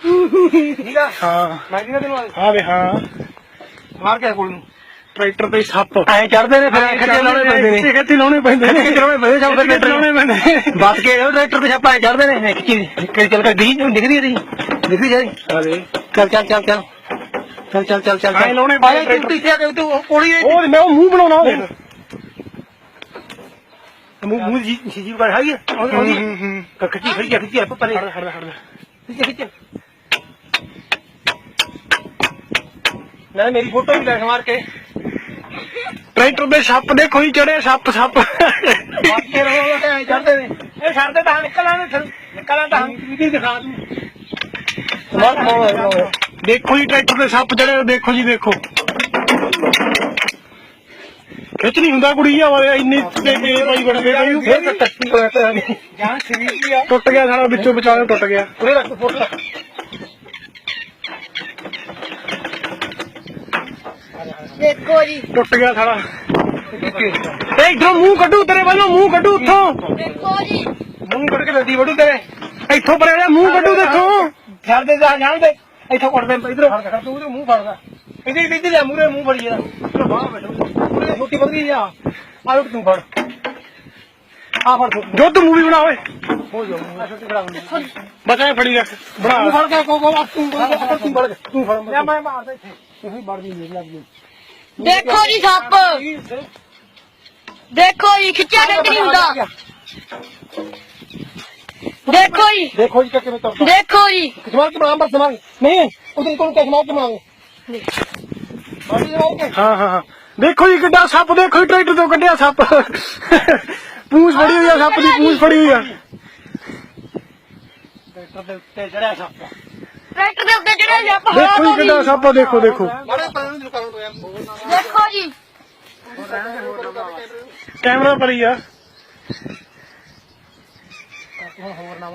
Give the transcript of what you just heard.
ਠੀਕ ਆ? ਹਾਂ। ਮੈਂ ਕਿਹਾ ਤੈਨੂੰ ਹਾਂ ਵੇ ਹਾਂ। ਮਾਰ ਕੇ ਕੋਲ ਨੂੰ। ਟਰੈਕਟਰ ਤੇ ਸੱਪ। ਐ ਚੜਦੇ ਨੇ ਫਿਰ ਖੱਜੇ ਲਾਉਣੇ ਪੈਂਦੇ ਨੇ। ਖਿੱਚੇ ਲਾਉਣੇ ਪੈਂਦੇ ਨੇ। ਖਿੱਚੇ ਲਾਉਣੇ ਪੈਂਦੇ ਖਿੱਚੇ ਟਰੈਕਟਰ ਲਾਉਣੇ ਪੈਂਦੇ ਬਸ ਕੇ ਉਹ ਟਰੈਕਟਰ ਤੇ ਛਾਪਾ ਐ ਚੜਦੇ ਨੇ ਖਿੱਚੀ ਚੱਲ ਚੱਲ ਕਰ ਦੀ ਦਿਖਦੀ ਹੈ ਦੀ ਦਿਖਦੀ ਜਾਈ ਅਰੇ ਚੱਲ ਚੱਲ ਚੱਲ ਚੱਲ। ਚੱਲ ਚੱਲ ਚੱਲ ਚੱਲ ਐਂ ਲਾਉਣੇ ਪੈਂਦੇ ਤੂੰ ਇੱਥੇ ਆ ਤੂੰ ਕੋਲੀ ਉਹ ਮੈਂ ਉਹ ਮੂੰਹ ਬਣਾਉਣਾ ਉਹਦੇ ਮੂੰਹ ਮੂੰਹ ਜੀ ਜੀ ਕਰ ਹਾਈ ਹੂੰ ਹੂੰ ਹੂੰ। ਖਿੱਚੀ ਖਿੱਚੀ ਖਿੱਚੀ ਆਪਾਂ ਪਰੇ। ਹੜ ਹੜ ਹੜ ਨਾ ਮੇਰੀ ਫੋਟੋ ਵੀ ਲੈ ਮਾਰ ਕੇ। ਟਰੈਕਟਰ ਦੇ ਸੱਪ ਦੇਖੋ ਜੀ ਚੜਿਆ ਸੱਪ ਸੱਪ। ਬਾਕੀ ਰਹੋ ਐ ਚੜਦੇ ਨੇ। ਇਹ ਛੱਡਦੇ ਤਾਂ ਨਿਕਲਾਂ ਨੇ ਨਿਕਲਾਂ ਤਾਂ ਵੀ ਦਿਖਾ ਦੂੰ। ਦੇਖੋ ਜੀ ਟਰੈਕਟਰ ਤੇ ਸੱਪ ਚੜਿਆ ਦੇਖੋ ਜੀ ਦੇਖੋ। ਖਿੱਚ ਨਹੀਂ ਹੁੰਦਾ ਕੁੜੀ ਆ ਵਾਲੇ ਇੰਨੀ ਤੇ ਕੇ ਭਾਈ ਬਣ ਗਏ ਭਾਈ ਫੇਰ ਤਾਂ ਟੱਕੀ ਹੋਇਆ ਤਾਂ ਜਾਨ ਸਰੀਰ ਦੀ ਆ। ਟੁੱਟ ਗਿਆ ਸਾਡਾ ਵਿੱਚੋਂ ਵਿਚਾਲੇ ਟੁੱਟ ਗਿਆ। ਉਰੇ ਰੱਖ ਫੋਟੋ ਰੱਖ। ਦੇਖੋ ਜੀ। ਟੁੱਟ ਗਿਆ ਸਾਡਾ ਏ ਇਧਰੋਂ ਮੂੰਹ ਕੱਢੂ ਤੇਰੇ ਵੱਲੋਂ ਮੂੰਹ ਕੱਢੂ ਉੱਥੋਂ। ਦੇਖੋ ਜੀ। ਮੂੰਹ ਕੱਢ ਕੇ ਲੱਦੀ ਵੜੂ ਤੇਰੇ। ਇੱਥੋਂ ਪਰੇ ਜਾ ਮੂੰਹ ਕੱਢੂ ਦੇਖੋ। ਛੱਡਦੇ ਜਾ ਜਾਣਦੇ ਇੱਥੋਂ ਕੱਢਦੇ ਇਧਰੋਂ। ਫੜ ਕੇ ਤੂੰ ਉਹਦੇ ਮੂੰਹ ਫੜਦਾ। ਇਹਦੇ ਇੱਥੇ ਜਾ ਮੂਰੇ ਮੂੰਹ ਫੜੀ ਜਾ ਬਾਹਰ ਬੈਠੋ। ਮੋਟੀ ਵੱਧ ਗਈ ਆ। ਆ ਲੁੱਟ ਤੂੰ ਫੜ। ਆ ਫੜ ਤੂੰ ਦੁੱਧ ਮੂਵੀ ਬਣਾ ਓਏ। ਹੋ ਜਾ ਕੇ ਖੜਾ ਬਚਾ ਫੜੀ ਰੱਖ। ਤੂੰ ਬਣਾ ਫੜ ਕੇ ਕੋ ਕੋ ਤੂੰ ਫੜ ਤੂੰ ਫੜ ਤੂੰ ਫੜ। ਮੈਂ ਮੈਂ ਮਾਰਦਾ ਇੱਥੇ। ਤੂੰ ਬੜਦੀ ਨਹੀਂ ਲੱਗ ਗਈ ਦੇਖੋ ਜੀ ਸੱਪ। ਦੇਖੋ ਜੀ ਖਿੱਚਿਆ ਨਹੀਂ ਹੁੰਦਾ? ਦੇਖੋ ਜੀ। ਦੇਖੋ ਜੀ ਕਿਵੇਂ ਤੁਰਦਾ। ਦੇਖੋ ਜੀ। ਕਿਸਮਾਂ ਕੇ ਬਣਾ ਬਸ ਸਮਾਂ ਨਹੀਂ ਉਧਰ ਕੋਲ ਕਿਸਮਾਂ ਕੇ ਬਣਾਵੇ ਹਾਂ ਹਾਂ ਹਾਂ। ਦੇਖੋ ਜੀ ਕਿੱਡਾ ਸੱਪ ਦੇਖੋ ਜੀ ਟਰੈਕਟਰ ਤੋਂ ਕੱਢਿਆ ਸੱਪ। ਪੂੰਛ ਫੜੀ ਹੋਈ ਆ ਸੱਪ ਦੀ ਪੂੰਛ ਫੜੀ ਹੋਈ ਆ। ਟਰੈਕਟਰ ਦੇ ਉੱਤੇ ਚੜਿਆ ਸੱਪ। ਟਰੈਕਟਰ ਦੇ ਉੱਤੇ ਜਿਹੜਾ ਸੱਪ ਦੇਖੋ ਜੀ ਕਿੱਡਾ ਸੱਪ ਆ ਦੇਖੋ ਦੇਖੋ। ਬੜੇ ਪਾਣੀ ਨੂੰ ਦੁਕਾਨ ਤੋਂ ਯਾਰ ਦੇਖੋ ਜੀ। ਕੈਮਰਾ ਪਰ ਹੀ ਆ। ਹੋਰ ਨਾ